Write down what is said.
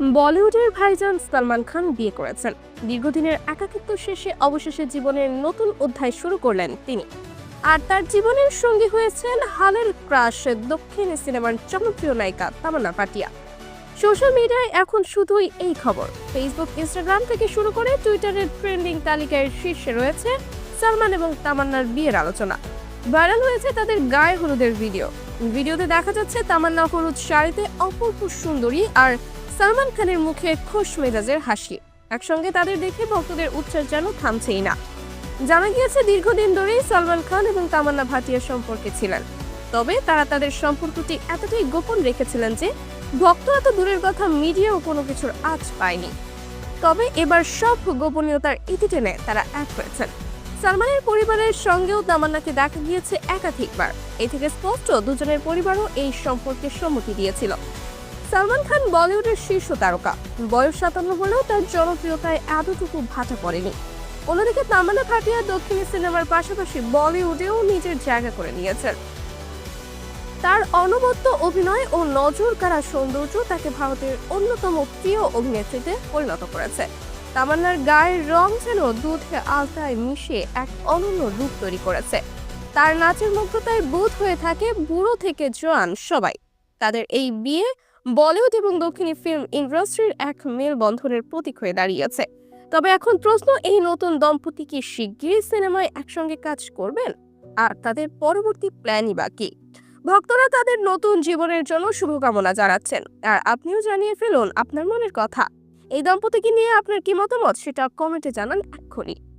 বলিউডের ভাইজান সালমান খান বিয়ে করেছেন। দীর্ঘদিনের একাকিত্ব শেষে অবশেষে জীবনের নতুন অধ্যায় শুরু করলেন তিনি। আর তার জীবনের সঙ্গী হয়েছেন হালের ক্রাশ দক্ষিণ সিনেমার জনপ্রিয় নায়িকা তামান্না পাটিয়া। সোশ্যাল মিডিয়ায় এখন শুধুই এই খবর। ফেসবুক, ইনস্টাগ্রাম থেকে শুরু করে টুইটারের ট্রেন্ডিং তালিকায় শীর্ষে রয়েছে সালমান এবং তামান্নার বিয়ের আলোচনা। ভাইরাল হয়েছে তাদের গায়ে হলুদের ভিডিও। ভিডিওতে দেখা যাচ্ছে তামান্না হলুদ শাড়িতে অপূর্ব সুন্দরী আর সালমান খানের মুখে খোশ মেজাজের হাসি। একসঙ্গে তাদের দেখে ভক্তদের উচ্ছ্বাস যেন থামছেই না। জানা গিয়েছে, দীর্ঘদিন ধরেই সালমান খান এবং তামান্না ভাটিয়া সম্পর্কে ছিলেন। তবে তারা তাদের সম্পর্কটি এতটাই গোপন রেখেছিলেন যে, ভক্ত এত দূরের কথা মিডিয়াও কোনো কিছুর আজ পায়নি। তবে এবার সব গোপনীয়তার ইতি টেনে তারা এক হয়েছেন। সালমানের পরিবারের সঙ্গেও তামান্নাকে দেখা গিয়েছে একাধিকবার। এ থেকে স্পষ্ট, দুজনের পরিবারও এই সম্পর্কে সম্মতি দিয়েছিল। সালমান খান বলিউডের শীর্ষ তারকা। বয়স সাতান্ন হলেও তার জনপ্রিয়তায় এতটুকু ভাটা পড়েনি। অন্যদিকে তামান্না ভাটিয়া দক্ষিণী সিনেমার পাশাপাশি বলিউডেও নিজের জায়গা করে নিয়েছেন। তার অনবদ্য অভিনয় ও নজর কাড়া সৌন্দর্য তাকে ভারতের অন্যতম প্রিয় অভিনেত্রীতে পরিণত করেছে। তামান্নার গায়ের রং যেন দুধে আলতায় মিশে এক অনন্য রূপ তৈরি করেছে। তার নাচের মুগ্ধতায় বোধ হয়ে থাকে বুড়ো থেকে জোয়ান সবাই। তাদের এই বিয়ে বলিউড এবং দক্ষিণী ফিল্ম ইন্ডাস্ট্রির এক মেলবন্ধনের প্রতীক হয়ে দাঁড়িয়েছে। তবে এখন প্রশ্ন, এই নতুন দম্পতি কি শিগগিরই সিনেমায় একসঙ্গে কাজ করবেন? আর তাদের পরবর্তী প্ল্যানই বা কি? ভক্তরা তাদের নতুন জীবনের জন্য শুভকামনা জানাচ্ছেন। আর আপনিও জানিয়ে ফেলুন আপনার মনের কথা। এই দম্পতিকে নিয়ে আপনার কি মতামত? সেটা কমেন্টে জানান এক্ষুনি।